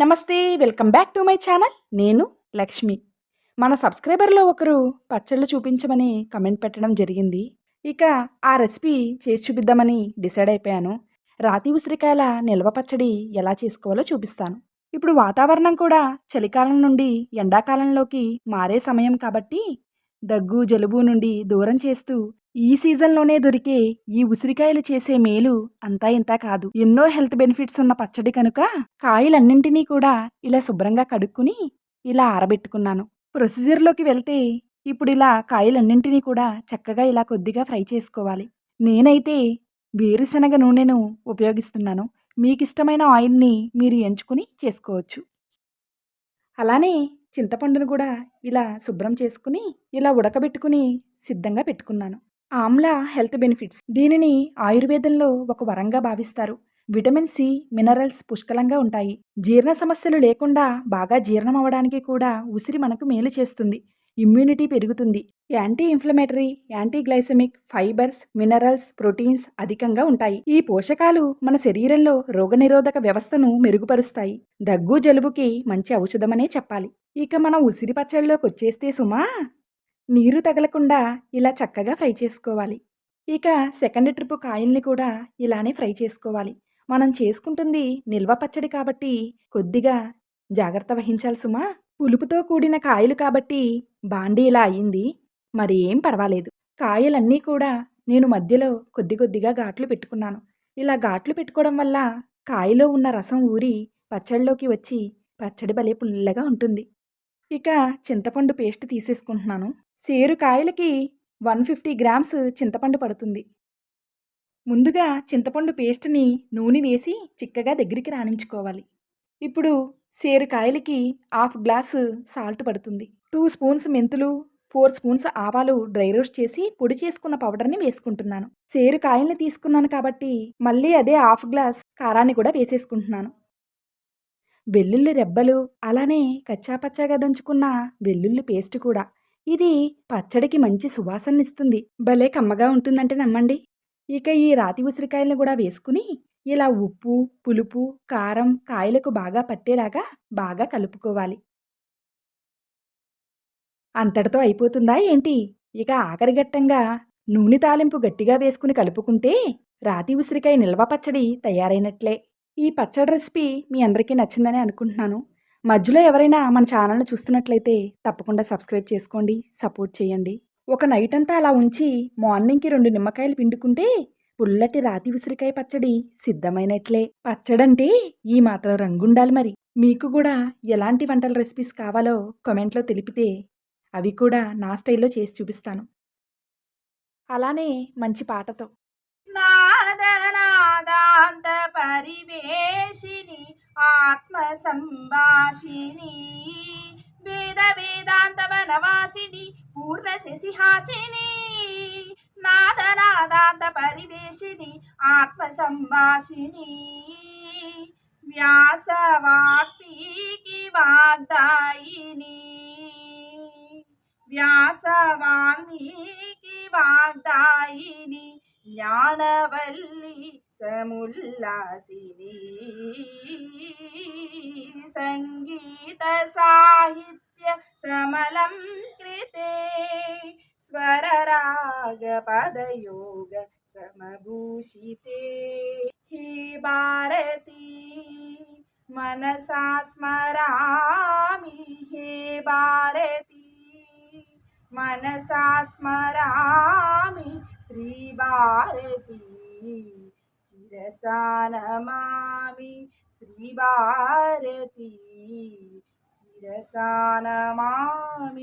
నమస్తే welcome back to my channel. నేను లక్ష్మి. మన సబ్స్క్రైబర్లో ఒకరు పచ్చళ్ళు చూపించమని కమెంట్ పెట్టడం జరిగింది. ఇక ఆ రెసిపీ చేసి చూపిద్దామని డిసైడ్ అయిపోయాను. రాతి ఉసిరికాయల నిల్వ పచ్చడి ఎలా చేసుకోవాలో చూపిస్తాను. ఇప్పుడు వాతావరణం కూడా చలికాలం నుండి ఎండాకాలంలోకి మారే సమయం కాబట్టి దగ్గు జలుబు నుండి దూరం చేస్తూ ఈ సీజన్లోనే దొరికే ఈ ఉసిరికాయలు చేసే మేలు అంతా ఇంతా కాదు. ఎన్నో హెల్త్ బెనిఫిట్స్ ఉన్న పచ్చడి కనుక కాయలన్నింటినీ కూడా ఇలా శుభ్రంగా కడుక్కుని ఇలా ఆరబెట్టుకున్నాను. ప్రొసీజర్లోకి వెళ్తే ఇప్పుడు ఇలా కాయలన్నింటినీ కూడా చక్కగా ఇలా కొద్దిగా ఫ్రై చేసుకోవాలి. నేనైతే వేరుశనగ నూనెను ఉపయోగిస్తున్నాను. మీకు ఇష్టమైన ఆయిల్ని మీరు ఎంచుకుని చేసుకోవచ్చు. అలానే చింతపండును కూడా ఇలా శుభ్రం చేసుకుని ఇలా ఉడకబెట్టుకుని సిద్ధంగా పెట్టుకున్నాను. Amla health benefits. దీనిని ఆయుర్వేదంలో ఒక వరంగా భావిస్తారు. విటమిన్ సి మినరల్స్ పుష్కలంగా ఉంటాయి. జీర్ణ సమస్యలు లేకుండా బాగా జీర్ణం అవ్వడానికి కూడా ఉసిరి మనకు మేలు చేస్తుంది. ఇమ్యూనిటీ పెరుగుతుంది. Anti inflammatory anti glycemic fibres minerals proteins అధికంగా ఉంటాయి. ఈ పోషకాలు మన శరీరంలో రోగనిరోధక వ్యవస్థను మెరుగుపరుస్తాయి. దగ్గు జలుబుకి మంచి ఔషధమనే చెప్పాలి. ఇక మనం ఉసిరి పచ్చడిలోకి వచ్చేస్తే సుమా నీరు తగలకుండా ఇలా చక్కగా ఫ్రై చేసుకోవాలి. ఇక సెకండ్ ట్రిప్ కాయల్ని కూడా ఇలానే ఫ్రై చేసుకోవాలి. మనం చేసుకుంటుంది నిల్వ పచ్చడి కాబట్టి కొద్దిగా జాగ్రత్త వహించాలి సుమా. పులుపుతో కూడిన కాయలు కాబట్టి బాండీ ఇలా అయింది. మరి ఏం పర్వాలేదు. కాయలన్నీ కూడా నేను మధ్యలో కొద్ది కొద్దిగా ఘాట్లు పెట్టుకున్నాను. ఇలా ఘాట్లు పెట్టుకోవడం వల్ల కాయలో ఉన్న రసం ఊరి పచ్చడిలోకి వచ్చి పచ్చడి భలే పుల్లగా ఉంటుంది. ఇక చింతపండు పేస్ట్ తీసేసుకుంటున్నాను. సేరు కాయలకి వన్ ఫిఫ్టీ గ్రామ్స్ చింతపండు పడుతుంది. ముందుగా చింతపండు పేస్ట్ని నూనె వేసి చిక్కగా దగ్గరికి రాణించుకోవాలి. ఇప్పుడు సేరు కాయలకి హాఫ్ గ్లాసు సాల్ట్ పడుతుంది. టూ స్పూన్స్ మెంతులు ఫోర్ స్పూన్స్ ఆవాలు డ్రై రోస్ట్ చేసి పొడి చేసుకున్న పౌడర్ని వేసుకుంటున్నాను. సేరు కాయల్ని తీసుకున్నాను కాబట్టి మళ్ళీ అదే హాఫ్ గ్లాస్ కారాన్ని కూడా వేసేసుకుంటున్నాను. వెల్లుల్లి రెబ్బలు అలానే కచ్చాపచ్చాగా దంచుకున్న వెల్లుల్లి పేస్ట్ కూడా. ఇది పచ్చడికి మంచి సువాసననిస్తుంది. భలే కమ్మగా ఉంటుందంటే నమ్మండి. ఇక ఈ రాతి ఉసిరికాయలను కూడా వేసుకుని ఇలా ఉప్పు పులుపు కారం కాయలకు బాగా పట్టేలాగా బాగా కలుపుకోవాలి. అంతటితో అయిపోతుందా ఏంటి? ఇక ఆఖరిఘట్టంగా నూనె తాలింపు గట్టిగా వేసుకుని కలుపుకుంటే రాతి ఉసిరికాయ నిల్వ పచ్చడి తయారైనట్లే. ఈ పచ్చడి రెసిపీ మీ అందరికీ నచ్చిందని అనుకుంటున్నాను. మధ్యలో ఎవరైనా మన ఛానల్ని చూస్తున్నట్లయితే తప్పకుండా సబ్స్క్రైబ్ చేసుకోండి సపోర్ట్ చేయండి. ఒక నైట్ అంతా అలా ఉంచి మార్నింగ్కి రెండు నిమ్మకాయలు పిండుకుంటే పుల్లటి రాతి ఉసిరికాయ పచ్చడి సిద్ధమైనట్లే. పచ్చడంటే ఈ మాత్రం రంగుండాలి మరి. మీకు కూడా ఎలాంటి వంటల రెసిపీస్ కావాలో కమెంట్లో తెలిపితే అవి కూడా నా స్టైల్లో చేసి చూపిస్తాను. అలానే మంచి పాటతో. నాదనాదాంత పరివేశిని ఆత్మ సంభాషిని వేద వేదాంత వనవాసిని పూర్ణ శశిహాసిని నాదనాదాంత పరివేశిని ఆత్మ సంభాషిని వ్యాసవాక్పీకి వాగ్దాయిని. వ్యాసవాల్మీకి వాగ్దాయిని జ్ఞానవల్లి समुल्लासिनी सङ्गीतसाहित्य समलं कृते स्वररागपदयोग समभूषिते हि भारती मनसा स्मरामि। हे भारती मनसा स्मरामि। श्रीभारती शिरसा नमामि श्रीभारती। शिरसा नमामि